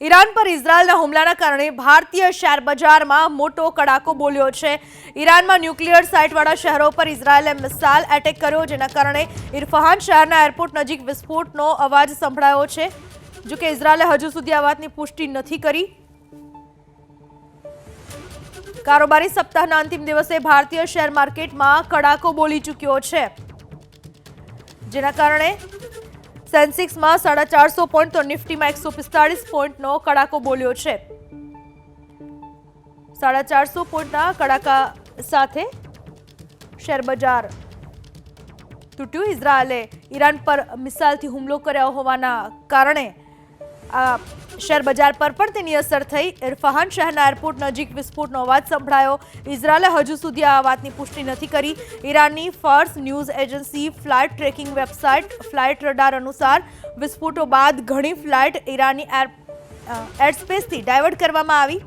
Iran પર ઇઝરાયલના હુમલાના કારણે ભારતીય શેર બજારમાં મોટો કડાકો બોલ્યો છે. ઈરાનમાં ન્યુક્લિયર સાઇટવાળા શહેરો પર ઇઝરાયલે મિસાઇલ એટેક કર્યો, જેના કારણે ઇરફહાન શહેરના એરપોર્ટ નજીક વિસ્ફોટનો અવાજ સંભળાયો છે. જો કે ઇઝરાયલે હજુ સુધી આ વાતની પુષ્ટિ નથી કરી. કારોબારી સપ્તાહના અંતિમ દિવસે ભારતીય શેર માર્કેટમાં કડાકો બોલી ચૂક્યો છે. જેના કારણે સેન્સેક્સમાં સાડા ચારસો પોઈન્ટ તો નિફ્ટીમાં એકસો પિસ્તાળીસ પોઈન્ટનો કડાકો બોલ્યો છે. સાડા ચારસો પોઈન્ટના કડાકા સાથે શેરબજાર તૂટ્યું. ઇઝરાયલે ઈરાન પર મિસાઇલથી હુમલો કર્યો હોવાના કારણે શેર બજાર પર પણ તેની અસર થઈ. ઇરફહાન શહેરના એરપોર્ટ નજીક વિસ્ફોટનો અવાજ સંભળાયો. ઇઝરાયલે હજુ સુધી આ વાતની પુષ્ટિ નથી કરી. ઈરાનની first news agency flight tracking website, flight radar અનુસાર વિસ્ફોટો બાદ ઘણી ફ્લાઇટ ઈરાની એર એરસ્પેસથી ડાયવર્ટ કરવામાં આવી.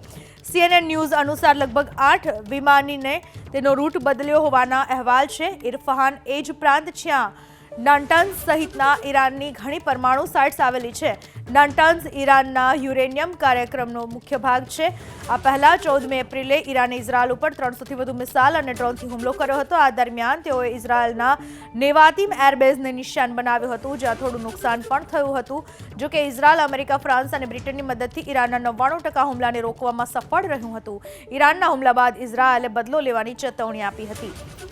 સીએનએન ન્યૂઝ અનુસાર લગભગ આઠ વિમાનીને તેનો રૂટ બદલ્યો હોવાના અહેવાલ છે. ઇરફહાન એ જ પ્રાંત જ્યાં નાન્ટન્સ સહિતના ઈરાનની ઘણી પરમાણુ સાઇટ્સ આવેલી છે. નાન્ટન્સ ઈરાનના યુરેનિયમ કાર્યક્રમનો મુખ્ય ભાગ છે. આ પહેલા ચૌદમી એપ્રિલે ઈરાને ઇઝરાયલ ઉપર ત્રણસોથી વધુ મિસાઇલ અને ડ્રોનથી હુમલો કર્યો હતો. આ દરમિયાન તેઓએ ઇઝરાયલના નેવાતિમ એરબેઝને નિશાન બનાવ્યું હતું, જ્યાં થોડું નુકસાન પણ થયું હતું. જો કે ઇઝરાયલ, અમેરિકા, ફ્રાન્સ અને બ્રિટનની મદદથી ઈરાનના નવ્વાણું ટકા હુમલાને રોકવામાં સફળ રહ્યું હતું. ઈરાનના હુમલા બાદ ઇઝરાયલે બદલો લેવાની ચેતવણી આપી હતી.